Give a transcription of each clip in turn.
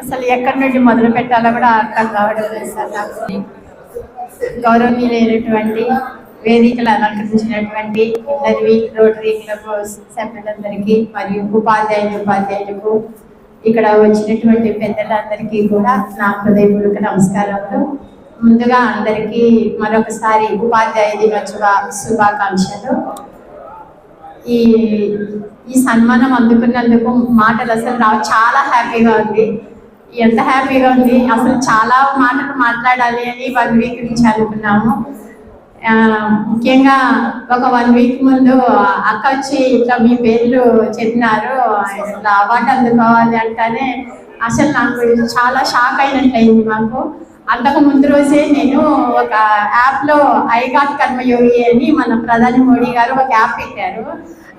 అసలు ఎక్కడి నుండి మొదలు పెట్టాలో కూడా అర్థం కావడం లేదు సార్ నాకు. గౌరవనీయులైనటువంటి వేదికలు అలంకరించినటువంటి ఇంటర్వీ రోటరీ క్లబ్ సభ్యులందరికీ మరియు ఉపాధ్యాయులు ఉపాధ్యాయులకు ఇక్కడ వచ్చినటువంటి పెద్దలందరికీ కూడా నా హృదయపూర్వక నమస్కారాలు ముందుగా అందరికీ మరొకసారి ఉపాధ్యాయ దినోత్సవ శుభాకాంక్షలు. ఈ ఈ సన్మానం అందుకున్నందుకు మాటలు అసలు రావు చాలా హ్యాపీగా ఉంది. ఎంత హ్యాపీగా ఉంది? అసలు చాలా మాటలు మాట్లాడాలి అని వన్ వీక్ నుంచి అనుకున్నాము. ముఖ్యంగా ఒక వన్ వీక్ ముందు అక్క వచ్చి ఇట్లా మీ పేర్లు చెప్పినారు. ఇట్లా అవార్డు అందుకోవాలి అంటేనే అసలు నాకు చాలా షాక్ అయినట్లయింది మాకు. అంతకు ముందు రోజే నేను ఒక యాప్లో ఐగాట్ కర్మయోగి అని మన ప్రధాని మోడీ గారు ఒక యాప్ పెట్టారు.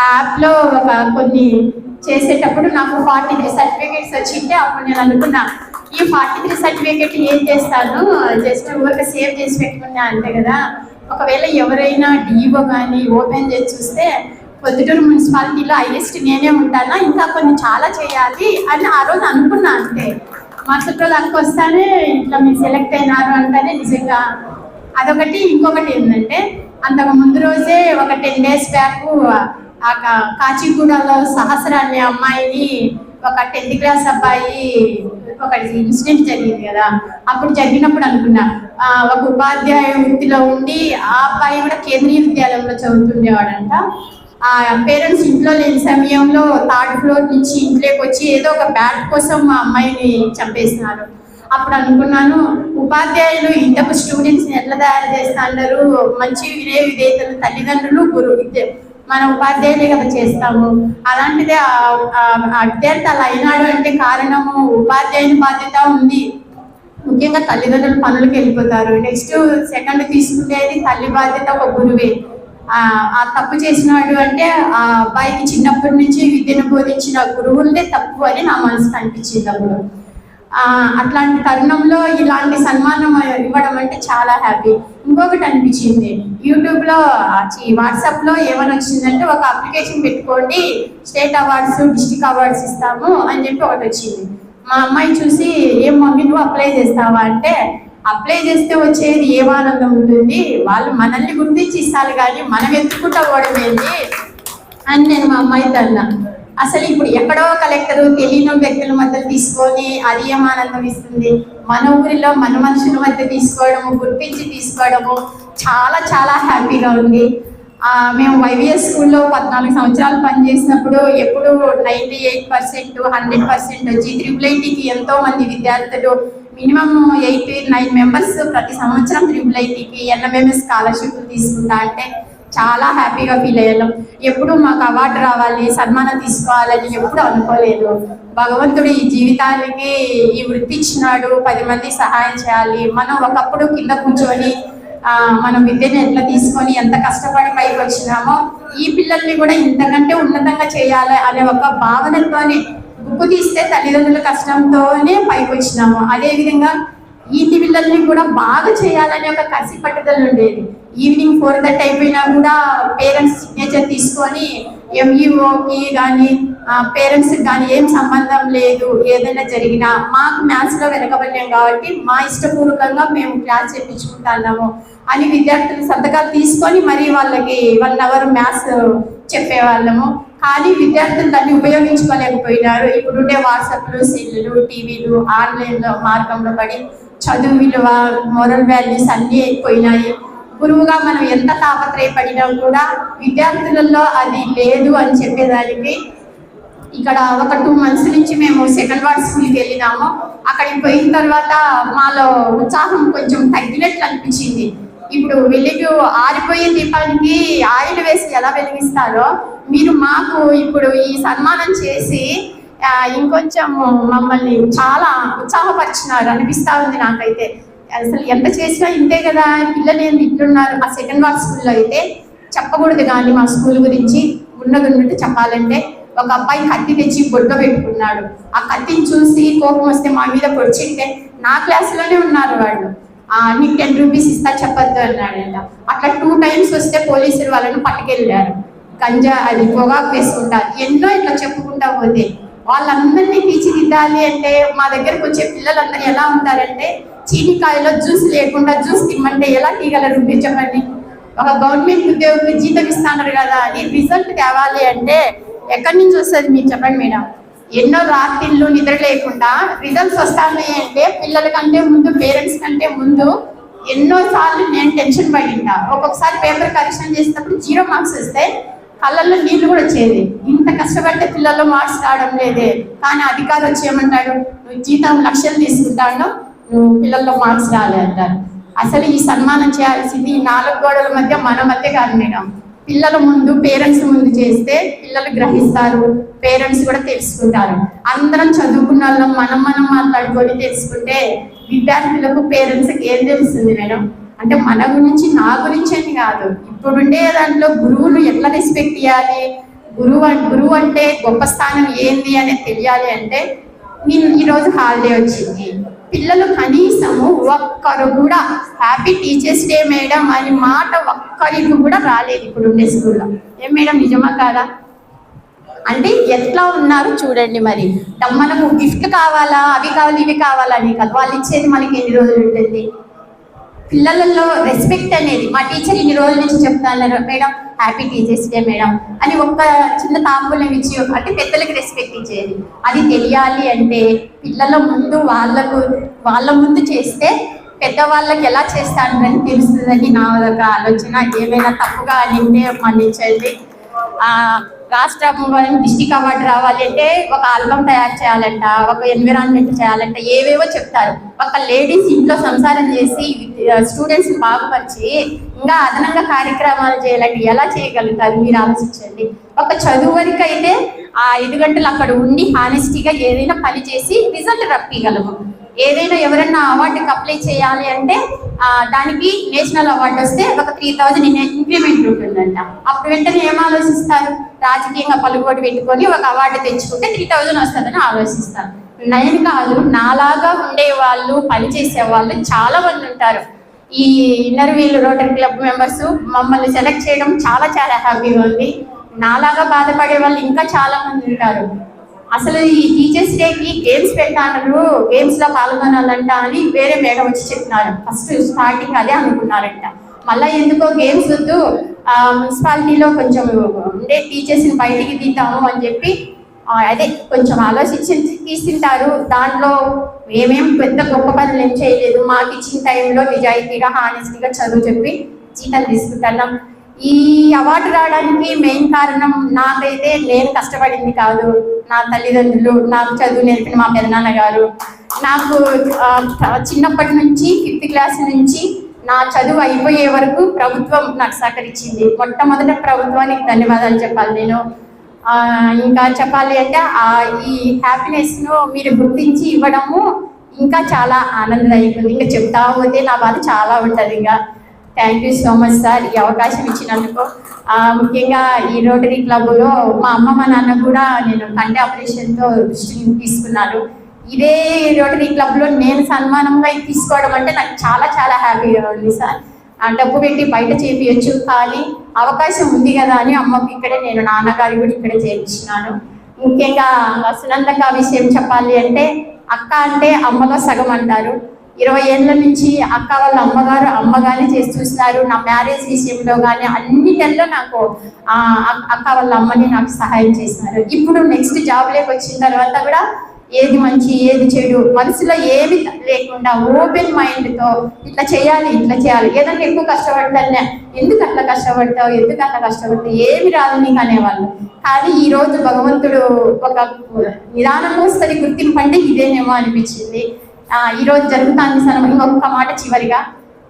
ఆ యాప్లో ఒక కొన్ని చేసేటప్పుడు నాకు ఫార్టీ త్రీ సర్టిఫికేట్స్ వచ్చింటే అప్పుడు నేను అనుకున్నా ఈ ఫార్టీ త్రీ సర్టిఫికేట్ ఏం చేస్తాను? జస్ట్ ఒక సేవ్ చేసి పెట్టుకున్నా అంతే కదా. ఒకవేళ ఎవరైనా డిఓ కానీ ఓపెన్ చేసి చూస్తే పొద్దుటూరు మున్సిపాలిటీలో హైయెస్ట్ నేనే ఉంటానా? ఇంకా కొన్ని చాలా చేయాలి అని ఆ రోజు అనుకున్నా అంతే. మరుసటి రోజు అక్క ఇట్లా మీరు సెలెక్ట్ అయినారు అంటేనే నిజంగా అదొకటి. ఇంకొకటి ఏంటంటే అంతకు ముందు రోజే ఒక టెన్ డేస్ బ్యాక్ ఆ కాచిగూడలో సహస్ర అనే అమ్మాయిని ఒక టెన్త్ క్లాస్ అబ్బాయి ఒక ఇన్సిడెంట్ జరిగింది కదా. అప్పుడు జరిగినప్పుడు అనుకున్నా ఒక ఉపాధ్యాయ వృత్తిలో ఉండి ఆ అబ్బాయి కూడా కేంద్రీయ విద్యాలయంలో చదువుతుండేవాడంట. ఆ పేరెంట్స్ ఇంట్లో లేని సమయంలో థర్డ్ ఫ్లోర్ నుంచి ఇంట్లోకి వచ్చి ఏదో ఒక బ్యాట్ కోసం మా అమ్మాయిని చంపేసినారు. అప్పుడు అనుకున్నాను ఉపాధ్యాయులు ఇంతకు స్టూడెంట్స్ ఎట్లా తయారు చేస్తున్నారు మంచి వినే విధేయతలు తల్లిదండ్రులు గురువు మన ఉపాధ్యాయులే కదా చేస్తాము. అలాంటిదే ఆ- విద్యార్థి అలా అయినాడు అంటే కారణము ఉపాధ్యాయుని బాధ్యత ఉంది. ముఖ్యంగా తల్లిదండ్రులు పనులకు వెళ్ళిపోతారు. నెక్స్ట్ సెకండ్ తీసుకునేది తల్లి బాధ్యత ఒక గురువే. ఆ తప్పు చేసినాడు అంటే ఆ అబ్బాయికి చిన్నప్పటి నుంచి విద్యను బోధించిన గురువులే తప్పు అని నా మనసుకు అనిపించింది అప్పుడు. అట్లాంటి తరుణంలో ఇలాంటి సన్మానం ఇవ్వడం అంటే చాలా హ్యాపీ ఇంకొకటి అనిపించింది యూట్యూబ్లో వాట్సాప్లో ఏమని వచ్చిందంటే ఒక అప్లికేషన్ పెట్టుకోండి స్టేట్ అవార్డ్స్ డిస్టిక్ అవార్డ్స్ ఇస్తాము అని చెప్పి ఒకటి వచ్చింది. మా అమ్మాయి చూసి ఏం మమ్మీ నువ్వు అప్లై చేస్తావా? అంటే అప్లై చేస్తే వచ్చేది ఏం ఆనందం ఉంటుంది? వాళ్ళు మనల్ని గుర్తించి ఇస్తారు కానీ మనం ఎత్తుకుంటా పోవడం అని నేను మా అమ్మాయితో అన్నా. అసలు ఇప్పుడు ఎక్కడో కలెక్టర్ తెలియని వ్యక్తుల మధ్య తీసుకొని అది ఏం ఆనందం ఇస్తుంది? మన ఊరిలో మన మనుషుల మధ్య తీసుకోవడము గుర్తించి తీసుకోవడము చాలా చాలా హ్యాపీగా ఉంది. మేము వైవిఎస్ స్కూల్లో పద్నాలుగు సంవత్సరాలు పనిచేసినప్పుడు ఎప్పుడు ninety eight percent hundred percent వచ్చి త్రిబుల్ ఐటీకి ఎంతో మంది విద్యార్థులు మినిమం ఎయిట్ నైన్ మెంబర్స్ ప్రతి సంవత్సరం త్రిబుల్ ఐటీకి ఎన్ఎంఎంఎస్ స్కాలర్షిప్ తీసుకుంటా అంటే చాలా హ్యాపీగా ఫీల్ అయ్యాను. ఎప్పుడు మాకు అవార్డు రావాలి సన్మానం తీసుకోవాలని ఎప్పుడు అనుకోలేదు. భగవంతుడు ఈ జీవితానికి ఈ వృత్తి ఇచ్చినాడు. పది మంది సహాయం చేయాలి. మనం ఒకప్పుడు కింద కూర్చొని మనం విద్యను ఎట్లా తీసుకొని ఎంత కష్టపడి పైకి వచ్చినామో ఈ పిల్లల్ని కూడా ఇంతకంటే ఉన్నతంగా చేయాలి అనే ఒక భావనతోనే బుక్కు తీస్తే తల్లిదండ్రుల కష్టంతోనే పైకి వచ్చినాము. అదేవిధంగా ఈతి ఈ పిల్లల్ని కూడా బాగా చేయాలని ఒక కసి పట్టుదల ఉండేది. ఈవినింగ్ ఫోర్ థర్టీ అయిపోయినా కూడా పేరెంట్స్ సిగ్నేచర్ తీసుకొని ఎంఈఓకి కానీ పేరెంట్స్ కానీ ఏం సంబంధం లేదు ఏదైనా జరిగినా మాకు మ్యాథ్స్లో వెనకబడినాం కాబట్టి మా ఇష్టపూర్వకంగా మేము క్లాస్ చెప్పించుకుంటున్నాము అని విద్యార్థులు సంతకాలు తీసుకొని మరి వాళ్ళకి వన్ అవర్ మ్యాథ్స్ చెప్పేవాళ్ళము. కానీ విద్యార్థులు దాన్ని ఉపయోగించుకోలేకపోయినారు. ఇప్పుడుండే వాట్సాప్లు సెల్లులు టీవీలు ఆన్లైన్లో మార్గంలో పడి చదువు విలువ మోరల్ వాల్యూస్ అన్నీ అయిపోయినాయి. గురువుగా మనం ఎంత తాపత్రయపడినా కూడా విద్యార్థులలో అది లేదు అని చెప్పేదానికి ఇక్కడ ఒక టూ మంత్స్ నుంచి మేము సెకండ్ వార్డ్ స్కూల్కి వెళ్ళినాము. అక్కడికి పోయిన తర్వాత మాలో ఉత్సాహం కొంచెం తగ్గినట్లు అనిపించింది. ఇప్పుడు వెలుగు ఆరిపోయే దీపానికి ఆయిల్ వేసి ఎలా వెలిగిస్తారో మీరు మాకు ఇప్పుడు ఈ సన్మానం చేసి ఇంకొంచెం మమ్మల్ని చాలా ఉత్సాహపరిచినారు. అనిపిస్తా ఉంది నాకైతే. అసలు ఎంత చేసినా ఇంతే కదా పిల్లలు ఏంది ఇట్లున్నారు ఆ సెకండ్ వార్ స్కూల్లో అయితే చెప్పకూడదు కానీ మా స్కూల్ గురించి ఉన్నది ఉన్నట్టు చెప్పాలంటే ఒక అబ్బాయి కత్తి తెచ్చి బొడ్డ పెట్టుకున్నాడు. ఆ కత్తిని చూసి కోపం వస్తే మా మీద పొడిచింటే నా క్లాసులోనే ఉన్నారు వాళ్ళు. నీకు టెన్ రూపీస్ ఇస్తా చెప్పొద్దు అన్నాడంట. అట్లా టూ టైమ్స్ వస్తే పోలీసులు వాళ్ళని పట్టుకెళ్ళారు. గంజా అది పొగాకు వేసుకుంటారు ఎన్నో ఇట్లా చెప్పుకుంటా పోతే. వాళ్ళందరినీ తీర్చిదిద్దాలి అంటే మా దగ్గరకు వచ్చే పిల్లలందరూ ఎలా ఉంటారంటే చీనికాయలో జ్యూస్ లేకుండా జ్యూస్ తిమ్మంటే ఎలా తీయగలరు మీరు చెప్పండి? ఒక గవర్నమెంట్ ఉద్యోగులు జీతం ఇస్తున్నారు కదా అని రిజల్ట్ తేవాలి అంటే ఎక్కడి నుంచి వస్తుంది మీరు చెప్పండి మేడం? ఎన్నో రాత్రిళ్ళు నిద్ర లేకుండా రిజల్ట్స్ వస్తాయి అంటే పిల్లల కంటే ముందు పేరెంట్స్ కంటే ముందు ఎన్నో సార్లు నేను టెన్షన్ పడింటా. ఒక్కొక్కసారి పేపర్ కరెక్షన్ చేసినప్పుడు జీరో మార్క్స్ వస్తే కళ్ళల్లో నీళ్ళు కూడా వచ్చేది. ఇంత కష్టపడితే పిల్లల్లో మార్క్స్ రావడం లేదే. కానీ అధికారి వచ్చి ఏమంటాడు? నువ్వు జీతం లక్షలు తీసుకుంటాను నువ్వు పిల్లల్లో మార్క్స్ రాలే అంటారు. అసలు ఈ సన్మానం చేయాల్సింది ఈ నాలుగు గోడల మధ్య మన మధ్య కాదు మేడం. పిల్లల ముందు పేరెంట్స్ ముందు చేస్తే పిల్లలు గ్రహిస్తారు. పేరెంట్స్ కూడా తెలుసుకుంటారు. అందరం చదువుకున్న వాళ్ళం మనం మనం మాట్లాడుకొని తెలుసుకుంటే విద్యార్థులకు పేరెంట్స్కి ఏం తెలుస్తుంది మేడం? అంటే మన గురించి నా గురించి అని కాదు. ఇప్పుడుండే దాంట్లో గురువులు ఎట్లా రెస్పెక్ట్ ఇవ్వాలి గురువు గురువు అంటే గొప్ప స్థానం ఏంది అనేది తెలియాలి అంటే నేను ఈరోజు హాలిడే వచ్చింది. పిల్లలు కనీసము ఒక్కరు కూడా హ్యాపీ టీచర్స్ డే మేడం అని మాట ఒక్కరికి కూడా రాలేదు ఇప్పుడు ఉండే స్కూల్లో ఏం మేడం నిజమా కాదా? అంటే ఎట్లా ఉన్నారు చూడండి మరి. మనకు గిఫ్ట్ కావాలా అవి కావాలి ఇవి కావాలా అని కాదు. వాళ్ళు ఇచ్చేది మనకి ఎన్ని రోజులు ఉంటుంది? పిల్లలలో రెస్పెక్ట్ అనేది మా టీచర్ ఇన్ని రోజుల నుంచి చెప్తాను madam happy teachers day madam అని ఒక్క చిన్న తాంబూలం ఇచ్చి అంటే పెద్దలకి రెస్పెక్ట్ ఇచ్చేది. అది తెలియాలి అంటే పిల్లల ముందు వాళ్ళకు వాళ్ళ ముందు చేస్తే పెద్దవాళ్ళకి ఎలా చేస్తాను తెలుస్తుందని నా ఒక ఆలోచన. ఏమైనా తప్పుగా అనింటే మన్నించండి. ఆ, రాష్ట్రం డిస్టిక్ అవార్డు రావాలి అంటే ఒక ఆల్బమ్ తయారు చేయాలంట ఒక ఎన్విరాన్మెంట్ చేయాలంట ఏవేవో చెప్తారు. ఒక లేడీస్ ఇంట్లో సంసారం చేసి స్టూడెంట్స్ బాగుపరిచి ఇంకా అదనంగా కార్యక్రమాలు చేయాలంటే ఎలా చేయగలుగుతారు? మీరు ఆలోచించండి. ఒక చదువు వరకు అయితే ఆ ఐదు గంటలు అక్కడ ఉండి హానెస్టీగా ఏదైనా పని చేసి రిజల్ట్ రప్పిగలము ఏదైనా ఎవరైనా అవార్డుకి అప్లై చేయాలి అంటే దానికి నేషనల్ అవార్డు వస్తే ఒక త్రీ థౌజండ్ ఇంక్రిమెంట్ ఉంటుందంట. అప్పుడు వెంటనే ఏం ఆలోచిస్తారు? రాజకీయంగా పలుకోటి పెట్టుకొని ఒక అవార్డు తెచ్చుకుంటే త్రీ థౌజండ్ వస్తుందని ఆలోచిస్తారు. నేను కాదు నాలాగా ఉండే వాళ్ళు పనిచేసే వాళ్ళు చాలా మంది ఉంటారు. ఈ inner wheel rotary club members మమ్మల్ని సెలెక్ట్ చేయడం చాలా చాలా హ్యాపీగా ఉంది. నాలాగా బాధపడే వాళ్ళు ఇంకా చాలా మంది ఉంటారు. అసలు ఈ టీచర్స్ డేకి గేమ్స్ పెట్టాలను గేమ్స్లో పాల్గొనాలంట అని వేరే మేడం వచ్చి చెప్పినారు. ఫస్ట్ స్టార్టింగ్ అదే అనుకున్నారంట. మళ్ళీ ఎందుకో గేమ్స్ వద్దు మున్సిపాలిటీలో కొంచెం ఉండే టీచర్స్ని బయటికి తీద్దాము అని చెప్పి అదే కొంచెం ఆలోచించి తీసింటారు. దాంట్లో ఏమేం పెద్ద గొప్ప పనులు ఏం చేయలేదు. మాకు ఇచ్చిన టైంలో నిజాయితీగా హానెస్టీగా చదువు చెప్పి జీతం తీసుకుంటున్నాం. ఈ అవార్డు రావడానికి మెయిన్ కారణం నాకైతే నేను కష్టపడింది కాదు. నా తల్లిదండ్రులు నాకు చదువు నేర్పిన మా పెదనాన్న గారు. నాకు చిన్నప్పటి నుంచి ఫిఫ్త్ క్లాస్ నుంచి నా చదువు అయిపోయే వరకు ప్రభుత్వం నాకు సహకరించింది. మొట్టమొదట ప్రభుత్వానికి ధన్యవాదాలు చెప్పాలి నేను. ఇంకా చెప్పాలి అంటే ఆ ఈ హ్యాపీనెస్ను మీరు గుర్తించి ఇవ్వడము ఇంకా చాలా ఆనందదాయకం ఇంకా చెప్తా పోతే నా బాధ చాలా ఉంటుంది ఇంకా. Thank you so much sir ఈ అవకాశం ఇచ్చినందుకు. ముఖ్యంగా ఈ రోటరీ క్లబ్లో మా అమ్మ మా నాన్న కూడా నేను కంటి ఆపరేషన్తో దృష్టిని తీసుకున్నాను ఇదే రోటరీ క్లబ్లో నేను సన్మానంగా తీసుకోవడం అంటే నాకు చాలా చాలా హ్యాపీగా ఉంది సార్ ఆ డబ్బు పెట్టి బయట చేపించచ్చు కానీ అవకాశం ఉంది కదా అని అమ్మకి ఇక్కడే నేను నాన్నగారి కూడా ఇక్కడే చేయించినాను. ముఖ్యంగా సునందక విషయం చెప్పాలి అంటే అక్క అంటే అమ్మలో సగం అంటారు. ఇరవై ఏళ్ళ నుంచి అక్క వాళ్ళ అమ్మగారు అమ్మగానే చేసి చూసినారు. నా మ్యారేజ్ విషయంలో కానీ అన్నిటిలో నాకు అక్క వాళ్ళ అమ్మని నాకు సహాయం చేసినారు. ఇప్పుడు నెక్స్ట్ జాబ్లోకి వచ్చిన తర్వాత కూడా ఏది మంచి ఏది చెడు మనసులో ఏమి లేకుండా ఓపెన్ మైండ్తో ఇట్లా చేయాలి ఇట్లా చేయాలి. ఏదంటే ఎక్కువ కష్టపడతానే ఎందుకు అట్లా కష్టపడతావు ఎందుకు అట్లా కష్టపడతావు ఏమి రాదు నీకు అనేవాళ్ళు. కానీ ఈరోజు భగవంతుడు ఒక నిదానం వస్తుంది గుర్తింపు అంటే ఇదేనేమో అనిపించింది. ఈరోజు ఈ రోజు జరుగుతాంది సనం ఇంకొక మాట చివరిగా.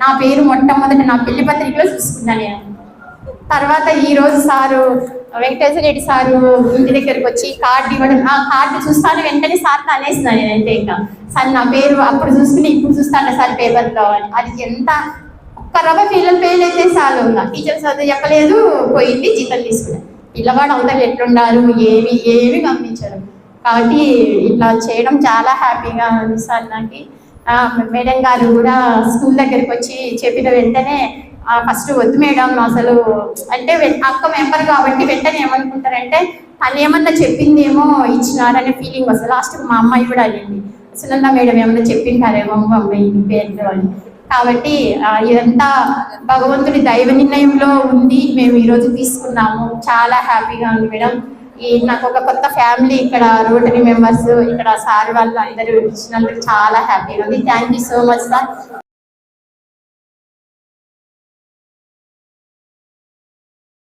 నా పేరు మొట్టమొదటి నా పెళ్ళి పత్రికలో చూసుకున్నాను నేను. తర్వాత ఈ రోజు సారు వెంకటేశ్వర రెడ్డి సారు ఇంటి దగ్గరికి వచ్చి కార్డు ఇవ్వడం ఆ కార్డు చూస్తాను వెంటనే సార్ అనేసినా నేనంటే ఇంకా. సార్ నా పేరు అప్పుడు చూసుకుని ఇప్పుడు చూస్తాను సార్ పేపర్లో అని అది ఎంత ఒక్క రవ్వ పిల్లలు ఫెయిల్ అయితే చాలు ఇంకా టీచర్స్ అది చెప్పలేదు పోయింది జీతం తీసుకున్నాను. పిల్లవాడు అవతల ఎట్లున్నారు ఏమి ఏమి గమనించరు. కాబట్టి ఇట్లా చేయడం చాలా హ్యాపీగా ఉంది సార్ నాకు. మేడం గారు కూడా స్కూల్ దగ్గరికి వచ్చి చెప్పిన వెంటనే ఫస్ట్ వద్దు మేడం అసలు అంటే అక్క మెంబర్ కాబట్టి వెంటనే ఏమనుకుంటారంటే తను ఏమన్నా చెప్పిందేమో ఇచ్చినారనే ఫీలింగ్ వస్తుంది. లాస్ట్ మా అమ్మాయి కూడా అడిగింది సునంద మేడం ఏమన్నా చెప్పింటారేమో అమ్మాయి పేరుతో అని. కాబట్టి ఇదంతా భగవంతుడి దైవ నిర్ణయంలో ఉంది మేము ఈరోజు తీసుకున్నాము. చాలా హ్యాపీగా ఉంది మేడం. ఈ నాకు ఒక కొత్త ఫ్యామిలీ ఇక్కడ రోటరీ మెంబర్స్ ఇక్కడ సార్ వాళ్ళు అందరూ ఇచ్చినందుకు చాలా హ్యాపీగా ఉంది. Thank you so much sir